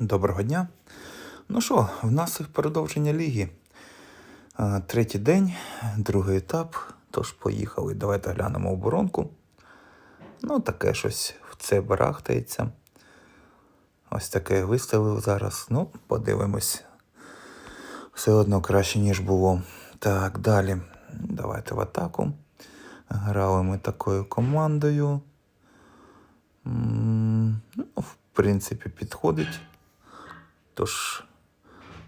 Доброго дня. Ну що, в нас продовження ліги. Третій день, другий етап. Тож поїхали. Давайте глянемо оборонку. Ну, таке щось в це барахтається. Ось таке виставив зараз. Ну, подивимось. Все одно краще, ніж було. Так, далі. Давайте в атаку. Грали ми такою командою. Ну, в принципі, підходить. Тож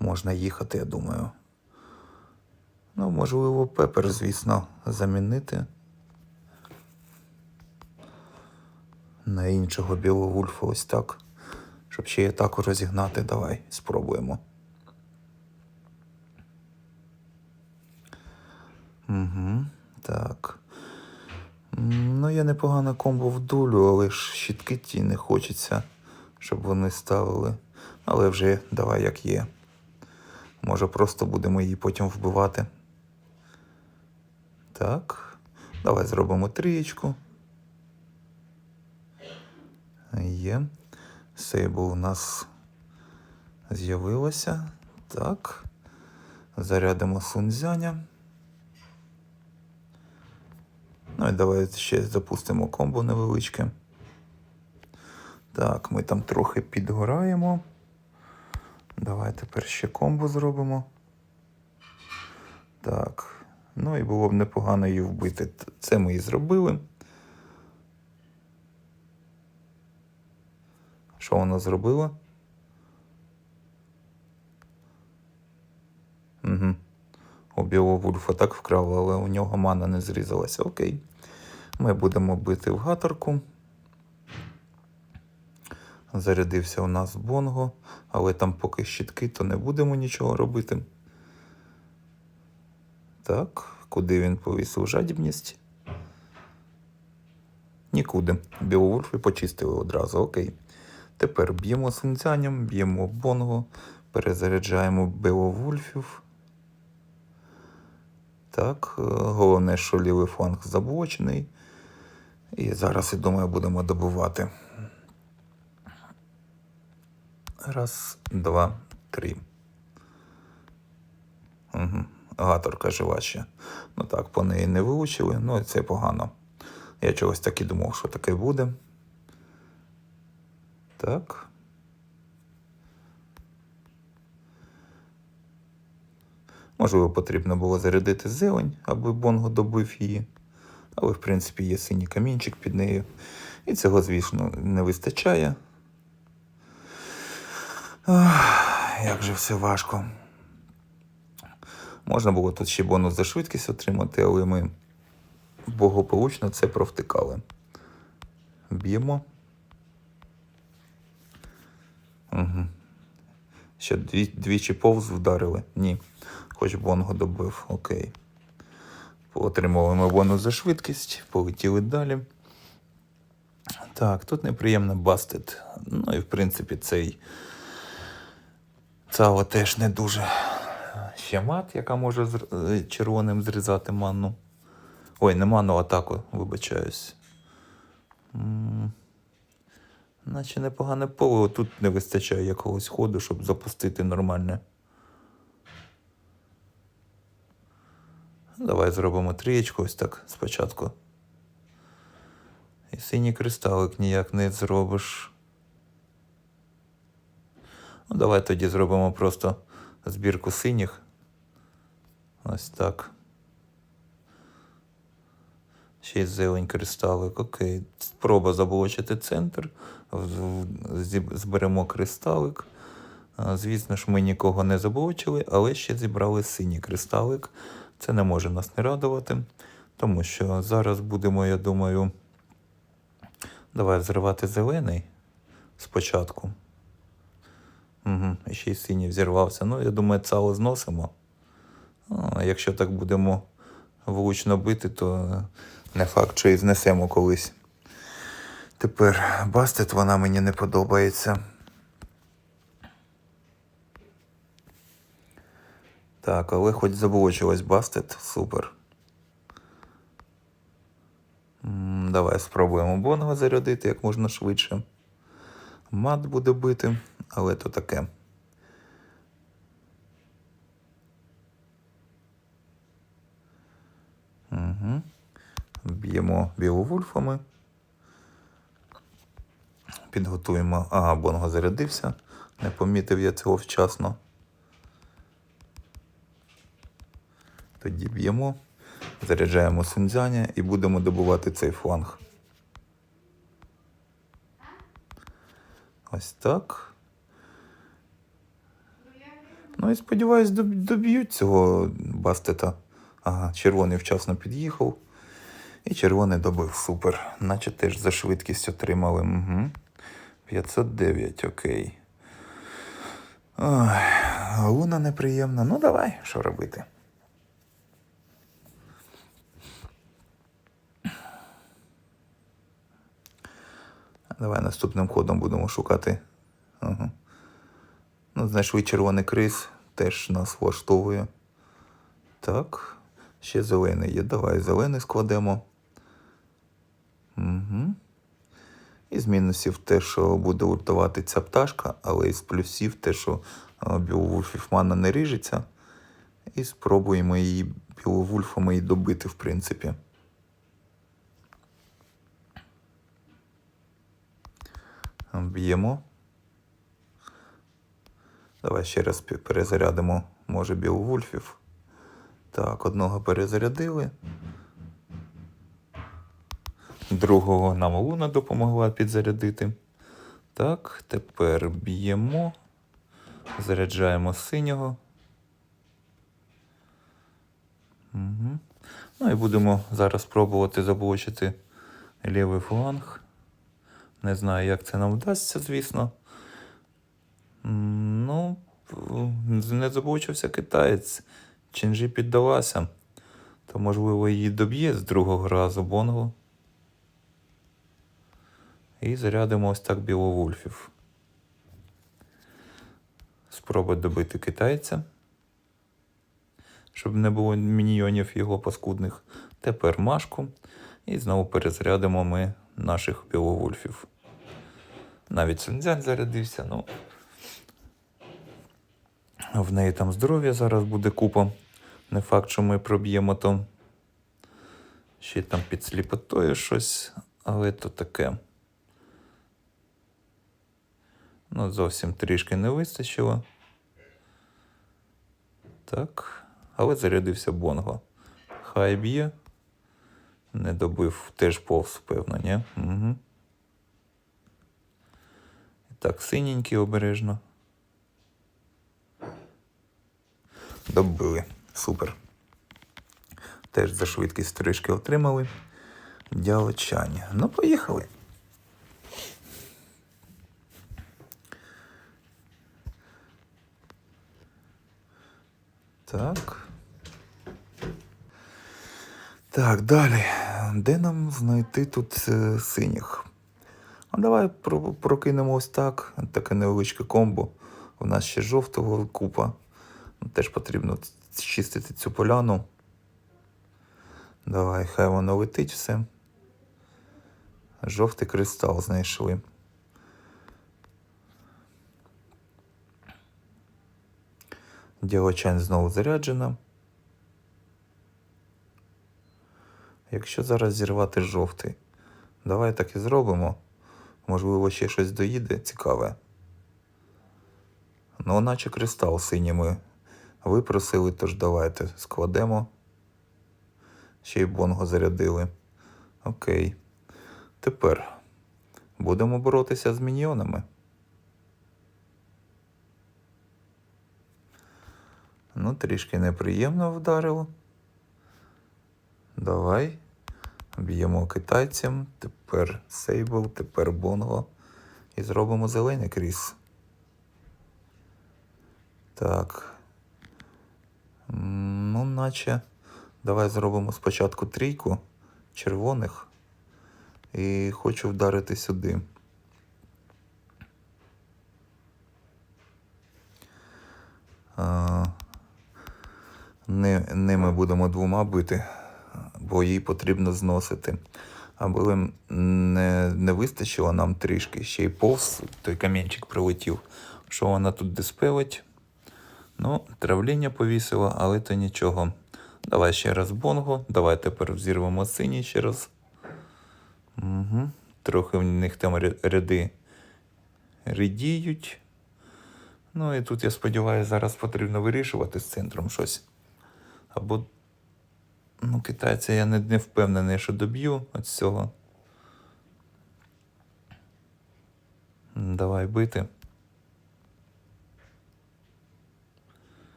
можна їхати, я думаю. Ну, можливо, пепер, звісно, замінити. На іншого білого вульфа ось так. Щоб ще й атаку розігнати. Давай, спробуємо. Угу, так. Ну, є непогана комбо в дулю, але ж щітки ті не хочеться, щоб вони ставили. Але вже давай як є. Може, просто будемо її потім вбивати. Так. Давай зробимо трієчку. Є. Сейбл у нас з'явилося. Так. Зарядимо сунзяня. Ну і давай ще запустимо комбо невеличке. Так, ми там трохи підгораємо. Давай тепер ще комбо зробимо. Так. Ну і було б непогано її вбити. Це ми і зробили. Що вона зробила? Угу. У білого вульфа так вкрала, але у нього мана не зрізалася. Окей. Ми будемо бити в гаторку. Зарядився у нас Бонго, але там поки щитки, то не будемо нічого робити. Так, куди він повісив жадібність? Нікуди. Біловульфи почистили одразу, окей. Тепер б'ємо сунцяням, б'ємо Бонго, перезаряджаємо Беловульфів. Так, е, головне, що лівий фланг заблочений. І зараз, я думаю, будемо добувати. Раз, два, три. Угу. Гаторка жива ще. Ну так, по неї не вилучили, ну це погано. Я чогось так і думав, що таке буде. Так. Можливо, потрібно було зарядити зелень, аби Бонго добив її. Але, в принципі, є синій камінчик під нею. І цього, звісно, не вистачає. Як же все важко. Можна було тут ще бонус за швидкість отримати, але ми благополучно це провтикали. Б'ємо. Угу. Ще дві, двічі повз вдарили? Ні. Хоч бонго добив, окей. Отримали ми бонус за швидкість, полетіли далі. Так, тут неприємно бастет. Ну і в принципі цей Цао теж не дуже. Ще мат, яка може зр- е, червоним зрізати манну. Ой, не манну, атаку, вибачаюсь. Наче непогане поле, тут не вистачає якогось ходу, щоб запустити нормальне. Давай зробимо трієчку ось так спочатку. І синій кристалик ніяк не зробиш. Ну, давай тоді зробимо просто збірку синіх. Ось так. Ще й зелень кристалик. Окей. Спроба заблочити центр. Зберемо кристалик. Звісно ж, ми нікого не заблочили, але ще зібрали синій кристалик. Це не може нас не радувати, тому що зараз будемо, я думаю, давай взривати зелений спочатку. Угу. Ще й синій взірвався. Ну, я думаю, цало зносимо. А якщо так будемо влучно бити, то не факт, що і знесемо колись. Тепер бастет вона мені не подобається. Так, але хоч заблочилась бастет, супер. Давай спробуємо Бонга зарядити як можна швидше. Мат буде бити. Але то таке. Угу. Б'ємо біловульфами. Підготуємо. Ага, Бонго зарядився. Не помітив я цього вчасно. Тоді б'ємо, заряджаємо сунцзяня і будемо добувати цей фланг. Ось так. Ну і сподіваюсь, доб'ють цього бастета. Ага, червоний вчасно під'їхав. І червоний добив. Супер. Наче теж за швидкість отримали. Угу. 509, окей. Ой, луна неприємна. Ну давай, що робити. Давай наступним ходом будемо шукати. Ага. Ну, знайшли червоний криз, теж нас влаштовує. Так. Ще зелений є. Давай зелений складемо. Угу. Із мінусів те, що буде ультувати ця пташка, але із плюсів те, що е, біловульфіфмана не ріжеться. І спробуємо її біловульфами і добити, в принципі. Б'ємо. Давай ще раз перезарядимо, може, біловульфів. Так, одного перезарядили. Другого нам Луна допомогла підзарядити. Так, тепер б'ємо. Заряджаємо синього. Угу. Ну і будемо зараз пробувати заблочити лівий фланг. Не знаю, як це нам вдасться, звісно. В- не заблочився китаєць. Чинжі піддалася. То, можливо, її доб'є з другого разу Бонго. І зарядимо ось так біловульфів. Спроба добити китайця. Щоб не було міньйонів його паскудних. Тепер машку. І знову перезарядимо ми наших біловульфів. Навіть Сунцзянь зарядився, ну. В неї там здоров'я зараз буде купа. Не факт, що ми проб'ємо там. Ще там під сліпотою щось, але то таке. Ну, зовсім трішки не вистачило. Так. Але зарядився Бонго. Хай б'є. Не добив, теж повз, певно, ні? Угу. Так, синенький обережно. Добили. Супер. Теж за швидкість трішки отримали. Дялочань. Ну, поїхали. Так. Так, далі. Де нам знайти тут е, синіх? А давай про- прокинемо ось так. Таке невеличке комбо. У нас ще жовтого купа. Теж потрібно чистити цю поляну. Давай, хай воно летить все. Жовтий кристал знайшли. Ділочань знову заряджена. Якщо зараз зірвати жовтий, давай так і зробимо. Можливо, ще щось доїде цікаве. Ну, наче кристал синій ми випросили, тож давайте складемо. Ще й бонго зарядили. Окей. Тепер будемо боротися з міньйонами. Ну, трішки неприємно вдарило. Давай. Б'ємо китайцям. Тепер сейбл, тепер бонго. І зробимо зелений кріс. Так. Ну, наче. Давай зробимо спочатку трійку червоних. І хочу вдарити сюди. Ними будемо двома бити, бо їй потрібно зносити. Аби не, не вистачило нам трішки, ще й повз той камінчик прилетів, що вона тут диспелить. Ну, травління повісила, але то нічого. Давай ще раз бонго. Давай тепер взірвемо синій ще раз. Угу. Трохи в них там ряди рідіють. Ну і тут, я сподіваюся, зараз потрібно вирішувати з центром щось. Або. Ну, китайця я не, не впевнений, що доб'ю від цього. Давай бити.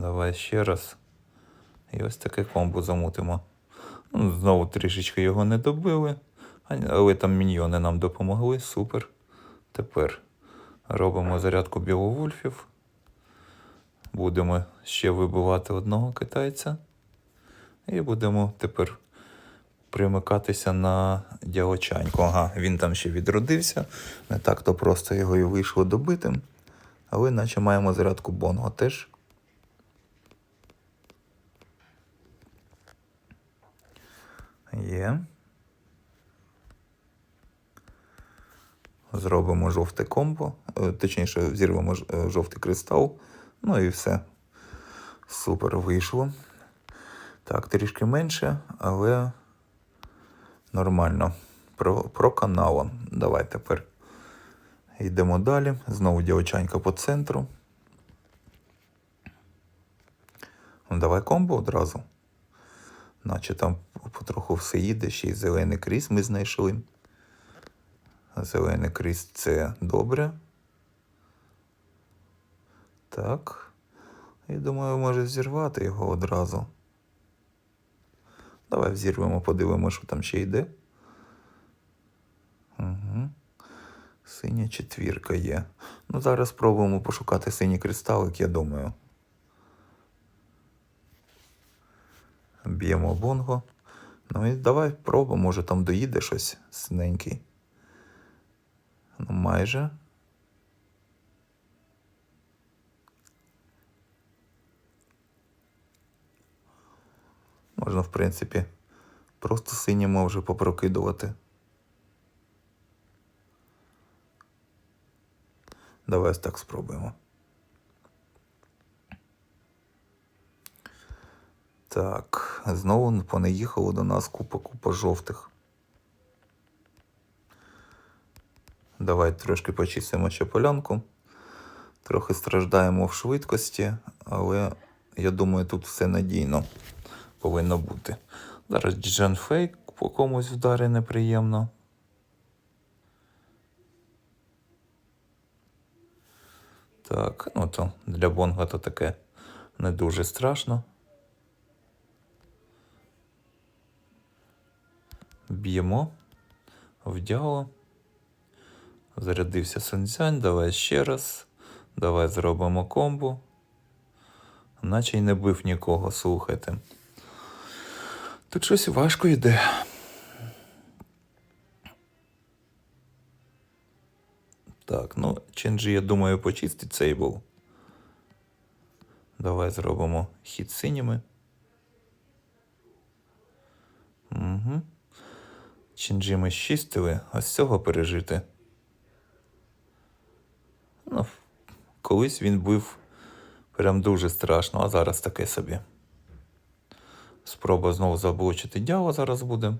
Давай ще раз. І ось таке комбо замутимо. Ну, знову трішечки його не добили, але там міньйони нам допомогли. Супер. Тепер робимо зарядку біловульфів. Будемо ще вибивати одного китайця. І будемо тепер примикатися на дялочаньку. Ага, він там ще відродився. Не так то просто його і вийшло добитим. Але наче маємо зарядку Бонго теж. Є. Зробимо жовте комбо, е, точніше, зірвемо е, жовтий кристал. Ну і все. Супер вийшло. Так, трішки менше, але нормально. Про, про каналом. Давай тепер йдемо далі. Знову дівчанька по центру. Ну, давай комбо одразу. Наче там потроху все їде, ще й зелений кріс ми знайшли. Зелений кріс це добре. Так. Я думаю, може зірвати його одразу. Давай взірвемо, подивимося, що там ще йде. Угу. Синя четвірка є. Ну, зараз спробуємо пошукати синій кристалик, я думаю. Б'ємо бонго. Ну і давай пробуємо, може там доїде щось синенький. Ну, майже. Можна, в принципі, просто синімо вже попрокидувати. Давай так спробуємо. Так, знову понеїхало до нас купа-купа жовтих. Давай трошки почистимо ще полянку. Трохи страждаємо в швидкості, але я думаю, тут все надійно повинно бути. Зараз Джен Фейк по комусь вдари неприємно. Так, ну то для Бонга то таке не дуже страшно. Б'ємо. Вдяло. Зарядився Сунцянь, давай ще раз. Давай зробимо комбо. Наче й не бив нікого, слухайте. Тут щось важко йде. Так, ну, Ченджі, я думаю, почистить цей був. Давай зробимо хід синіми. Угу. Ченджі ми щистили, ось цього пережити. Ну, колись він бив прям дуже страшно, а зараз таке собі. Спроба знову заблочити дяло зараз буде.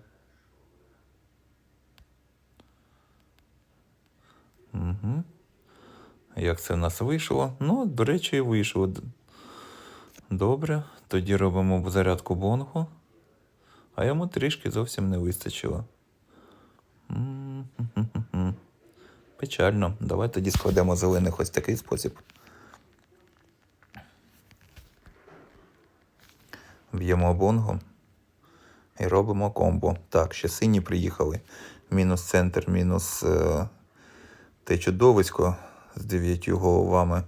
Угу. Як це в нас вийшло? Ну, до речі, і вийшло. Добре. Тоді робимо зарядку бонгу. А йому трішки зовсім не вистачило. Печально. Давай тоді складемо зелених ось такий спосіб. Б'ємо бонго і робимо комбо. Так, ще сині приїхали. Мінус центр, мінус е, те чудовисько з дев'ятью головами.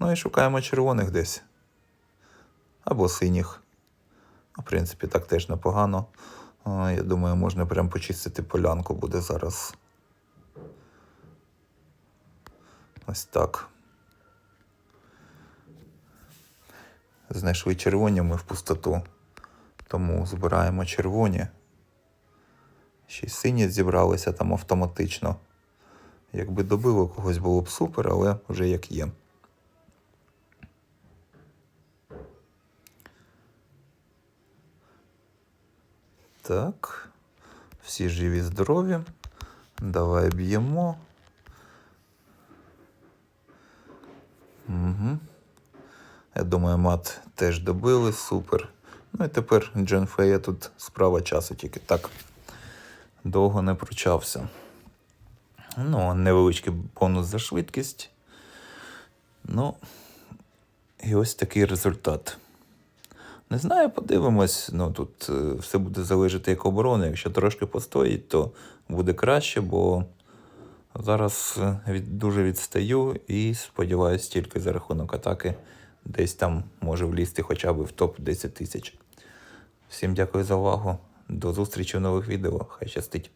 Ну і шукаємо червоних десь. Або синіх. В принципі, так теж непогано. А, Я думаю, можна прям почистити полянку буде зараз. Ось так. Знайшли червоні ми в пустоту. Тому збираємо червоні. Ще й сині зібралися там автоматично. Якби добило когось було б супер, але вже як є. Так. Всі живі, здорові. Давай б'ємо. Угу. Я думаю, мат теж добили, супер. Ну і тепер Джен Фея тут справа часу тільки так. Довго не пручався. Ну, невеличкий бонус за швидкість. Ну, і ось такий результат. Не знаю, подивимось. Ну тут е, все буде залежати як оборона. Якщо трошки постоїть, то буде краще, бо зараз е, від, дуже відстаю і сподіваюся, тільки за рахунок атаки десь там може влізти хоча б в топ 10 тисяч. Всім дякую за увагу. До зустрічі в нових відео. Хай щастить.